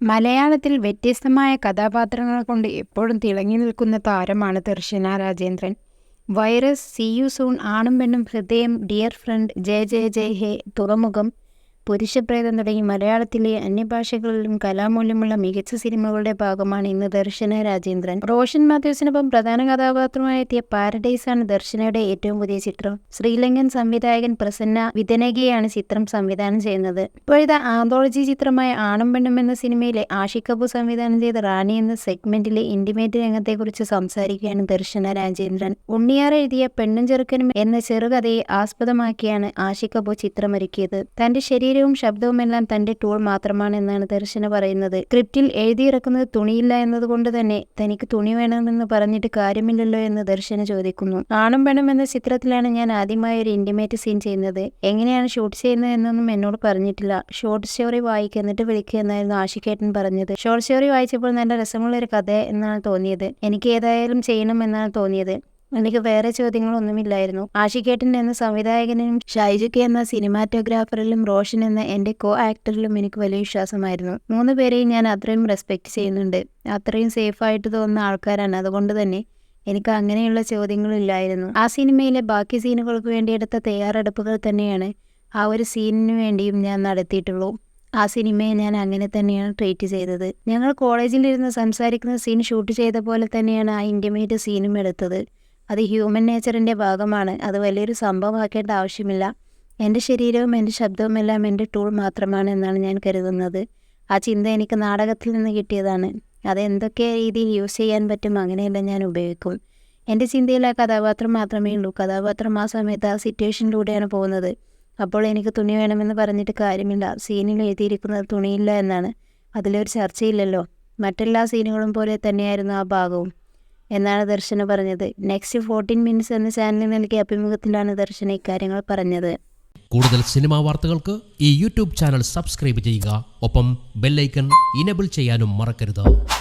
മലയാളത്തിൽ വ്യത്യസ്തമായ കഥാപാത്രങ്ങൾ കൊണ്ട് എപ്പോഴും തിളങ്ങി നിൽക്കുന്ന താരമാണ് Darshana Rajendran. Virus C U soon Aanum Pennum Hridayam dear friend Jaya Jaya Jaya Hey Thuramukham Purushapretham തുടങ്ങി മലയാളത്തിലെ അന്യഭാഷകളിലും കലാമൂല്യമുള്ള മികച്ച സിനിമകളുടെ ഭാഗമാണ് ഇന്ന് ദർശന രാജേന്ദ്രൻ. റോഷൻ മാത്യൂസിനൊപ്പം പ്രധാന കഥാപാത്രമായി എത്തിയ ആണ് ദർശനയുടെ ഏറ്റവും പുതിയ ചിത്രം. ശ്രീലങ്കൻ സംവിധായകൻ പ്രസന്ന വിതനകിയാണ് ചിത്രം സംവിധാനം ചെയ്യുന്നത്. ഇപ്പോഴത്തെ ആന്തോളജി ചിത്രമായ ആണും പെണ്ണും എന്ന സിനിമയിലെ ആഷി സംവിധാനം ചെയ്ത റാണി എന്ന സെഗ്മെന്റിലെ ഇന്റിമേറ്റ് രംഗത്തെക്കുറിച്ച് സംസാരിക്കുകയാണ് ദർശന രാജേന്ദ്രൻ. ഉണ്ണിയാർ എഴുതിയ പെണ്ണും ചെറുക്കനും എന്ന ചെറുകഥയെ ആസ്പദമാക്കിയാണ് ആഷി കപൂർ ചിത്രമൊരുക്കിയത്. തന്റെ ശരീരവും ശബ്ദവുമെല്ലാം തന്റെ ടൂൾ മാത്രമാണെന്നാണ് ദർശന പറയുന്നത്. സ്ക്രിപ്റ്റിൽ എഴുതിയിറക്കുന്നത് തുണിയില്ല എന്നതുകൊണ്ട് തന്നെ തനിക്ക് തുണി വേണമെന്ന് പറഞ്ഞിട്ട് കാര്യമില്ലല്ലോ എന്ന് ദർശന ചോദിക്കുന്നു. ആണും വേണം എന്ന ചിത്രത്തിലാണ് ഞാൻ ആദ്യമായി ഒരു ഇന്റിമേറ്റ് സീൻ ചെയ്യുന്നത്. എങ്ങനെയാണ് ഷൂട്ട് ചെയ്യുന്നത് എന്നൊന്നും എന്നോട് പറഞ്ഞിട്ടില്ല. ഷോർട്ട് സ്റ്റോറി വായിക്കുക എന്നിട്ട് വിളിക്കുക എന്നായിരുന്നു ആഷിക്കേട്ടൻ പറഞ്ഞത്. ഷോർട്ട് സ്റ്റോറി വായിച്ചപ്പോൾ നല്ല രസമുള്ള ഒരു കഥ എന്നാണ് തോന്നിയത്. എനിക്ക് ഏതായാലും ചെയ്യണം എന്നാണ് തോന്നിയത്. എനിക്ക് വേറെ ചോദ്യങ്ങളൊന്നുമില്ലായിരുന്നു. ആഷിക്കേട്ടൻ എന്ന സംവിധായകനും ഷൈജുക്ക് എന്ന സിനിമാറ്റോഗ്രാഫറിലും റോഷൻ എന്ന എന്റെ കോ ആക്ടറിലും എനിക്ക് വലിയ വിശ്വാസമായിരുന്നു. മൂന്ന് പേരെയും ഞാൻ അത്രയും റെസ്പെക്ട് ചെയ്യുന്നുണ്ട്. അത്രയും സേഫ് ആയിട്ട് തോന്നുന്ന ആൾക്കാരാണ്. അതുകൊണ്ട് തന്നെ എനിക്ക് അങ്ങനെയുള്ള ചോദ്യങ്ങളില്ലായിരുന്നു. ആ സിനിമയിലെ ബാക്കി സീനുകൾക്ക് വേണ്ടി എടുത്ത തയ്യാറെടുപ്പുകൾ തന്നെയാണ് ആ ഒരു സീനിന് വേണ്ടിയും ഞാൻ നടത്തിയിട്ടുള്ളൂ. ആ സിനിമയെ ഞാൻ അങ്ങനെ തന്നെയാണ് ട്രീറ്റ് ചെയ്തത്. ഞങ്ങൾ കോളേജിലിരുന്ന് സംസാരിക്കുന്ന സീൻ ഷൂട്ട് ചെയ്ത പോലെ തന്നെയാണ് ആ ഇന്റിമേറ്റ് സീനും എടുത്തത്. അത് ഹ്യൂമൻ നേച്ചറിന്റെ ഭാഗമാണ്. അത് വലിയൊരു സംഭവമാക്കേണ്ട ആവശ്യമില്ല. എന്റെ ശരീരവും എന്റെ ശബ്ദവും എല്ലാം എന്റെ ടൂൾ മാത്രമാണ് എന്നാണ് ഞാൻ കരുതുന്നത്. ആ ചിന്ത എനിക്ക് നാടകത്തിൽ നിന്ന് കിട്ടിയതാണ്. അത് എന്തൊക്കെ രീതിയിൽ യൂസ് ചെയ്യാൻ പറ്റും അങ്ങനെയെല്ലാം ഞാൻ ഉപയോഗിക്കും. എന്റെ ചിന്തയിൽ ആ കഥാപാത്രം മാത്രമേ ഉള്ളൂ. കഥാപാത്രം ആ സമയത്ത് ആ സിറ്റുവേഷനിലൂടെയാണ് പോകുന്നത്. അപ്പോൾ എനിക്ക് തുണി വേണമെന്ന് പറഞ്ഞിട്ട് കാര്യമില്ല. സീനിൽ എഴുതിയിരിക്കുന്നത് തുണിയില്ല എന്നാണ്. അതിലൊരു ചർച്ചയില്ലല്ലോ. മറ്റെല്ലാ സീനുകളും പോലെ തന്നെയായിരുന്നു ആ ഭാഗവും. എന്നാണ് ദർശന പറഞ്ഞത്. നെക്സ്റ്റ് ഫോർട്ടീൻ മിനിറ്റ്സ് എന്ന ചാനലിൽ നൽകിയ അഭിമുഖത്തിലാണ് ദർശന ഇക്കാര്യങ്ങൾ പറഞ്ഞത്. കൂടുതൽ സിനിമാ വാർത്തകൾക്ക് ഈ യൂട്യൂബ് ചാനൽ സബ്സ്ക്രൈബ് ചെയ്യുക. ഒപ്പം ബെല്ലൈക്കൺ ഇനബിൾ ചെയ്യാനും മറക്കരുത്.